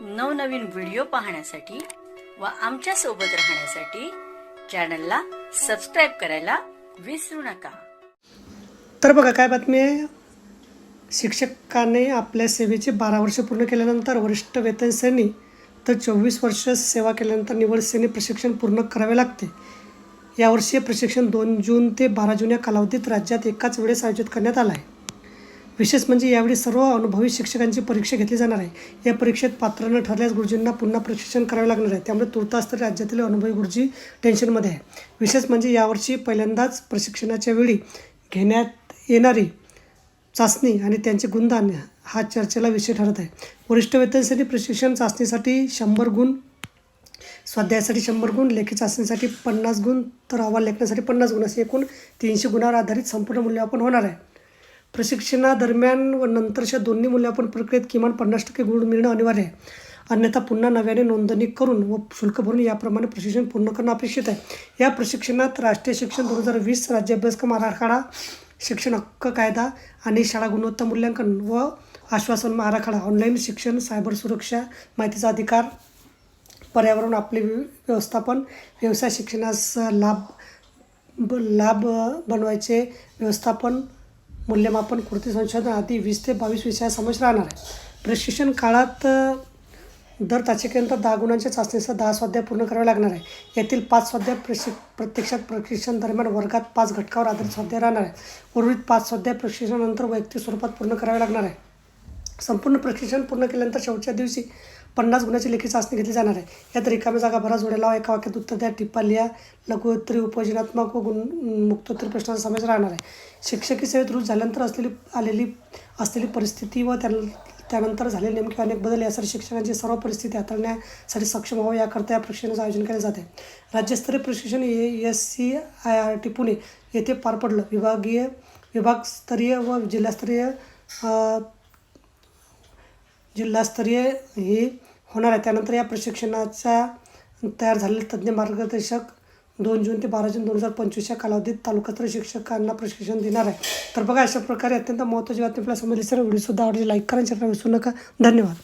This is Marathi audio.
नवनवीन व्हिडिओ पाहण्यासाठी व आमच्यासोबत राहण्यासाठी चॅनलला सबस्क्राईब करायला विसरू नका. तर बघा काय बातमी आहे? शिक्षकाने आपल्या सेवेचे बारा वर्ष पूर्ण केल्यानंतर वरिष्ठ वेतन श्रेणी तर चोवीस वर्ष सेवा केल्यानंतर निवड श्रेणी प्रशिक्षण पूर्ण करावे लागते. यावर्षी प्रशिक्षण दोन जून ते बारा जून या कालावधीत राज्यात एकाच वेळेस आयोजित करण्यात आलं आहे. विशेष म्हणजे यावेळी सर्व अनुभवी शिक्षकांची परीक्षा घेतली जाणार आहे. या परीक्षेत पात्र न ठरल्यास गुरुजींना पुन्हा प्रशिक्षण करावे लागणार आहे. त्यामुळे तुर्तास तर राज्यातील अनुभवी गुरुजी टेन्शनमध्ये आहे. विशेष म्हणजे यावर्षी पहिल्यांदाच प्रशिक्षणाच्या वेळी घेण्यात येणारी चाचणी आणि त्यांचे गुणदान हा चर्चेला विषय ठरत आहे. वरिष्ठ वेतनश्रेणी प्रशिक्षण चाचणीसाठी शंभर गुण स्वाध्यायासाठी शंभर गुण लेखी चाचणीसाठी पन्नास गुण तर अहवाल लेखण्यासाठी पन्नास गुण असे एकूण तीनशे गुणावर आधारित संपूर्ण मूल्यमापन होणार आहे. प्रशिक्षणादरम्यान व नंतरच्या दोन्ही मूल्यांकन प्रक्रियेत किमान पन्नास टक्के गुण मिळणं अनिवार्य आहे. अन्यथा पुन्हा नव्याने नोंदणी करून व शुल्क भरून याप्रमाणे प्रशिक्षण पूर्ण करणं अपेक्षित आहे. या प्रशिक्षणात राष्ट्रीय शिक्षण दोन हजार वीस राज्य अभ्यासक्रम आराखडा शिक्षण हक्क कायदा आणि शाळा गुणवत्ता मूल्यांकन व आश्वासन आराखडा ऑनलाईन शिक्षण सायबर सुरक्षा माहितीचा अधिकार पर्यावरण आपले व्यवस्थापन व्यवसाय शिक्षणास लाभ ब- लाभ बनवायचे व्यवस्थापन मूल्यमापन कृती संशोधन आदी वीस ते बावीस विषया समावेश राहणार आहे. प्रशिक्षण काळात दर तासिकेनंतर दहा गुणांच्या चाचणीसह दहा स्वाध्याय पूर्ण करावे लागणार आहे. यातील पाच स्वाध्याय प्रशिक प्रत्यक्षात प्रशिक्षण दरम्यान वर्गात पाच घटकावर आधारित स्वाध्याय राहणार आहे उर्वरित पाच स्वाध्याय प्रशिक्षणानंतर वैयक्तिक स्वरूपात पूर्ण करावे लागणार आहे. संपूर्ण प्रशिक्षण पूर्ण केल्यानंतर शेवटच्या दिवशी पन्नास गुणाची लेखी चाचणी घेतली जाणार आहे. यात रिकाम्या जागा भरा जोड्या लावा एका वाक्यात उत्तर द्या टिप्पा लिहा लघुत्तरी उपयोजनात्मक व गुण मुक्तोत्तरी प्रश्नाचा समावेश राहणार आहे. शिक्षकी सेवेत रुज झाल्यानंतर असलेली आलेली असलेली परिस्थिती व त्या त्यानंतर झालेले नेमके अनेक बदल यासाठी शिक्षकांची सर्व परिस्थिती हाताळण्यासाठी सक्षम व्हावं याकरता या प्रशिक्षणाचं आयोजन केले जाते राज्यस्तरीय प्रशिक्षण A S C I R T Pune येथे पार पडलं. विभागीय विभागस्तरीय व जिल्हास्तरीय जिल्हास्तरीय हे होणार आहे. त्यानंतर या प्रशिक्षणाचा तयार झालेले तज्ज्ञ मार्गदर्शक दोन जून ते बारा जून दोन हजार पंचवीस या कालावधीत तालुकास्तरीय शिक्षकांना प्रशिक्षण देणार आहे. तर बघा अशा प्रकारे अत्यंत महत्त्वाची बातमी आपल्या समजली सर व्हिडिओसुद्धा आवडली लाईक करा आणि शेअर विसरू नका. धन्यवाद.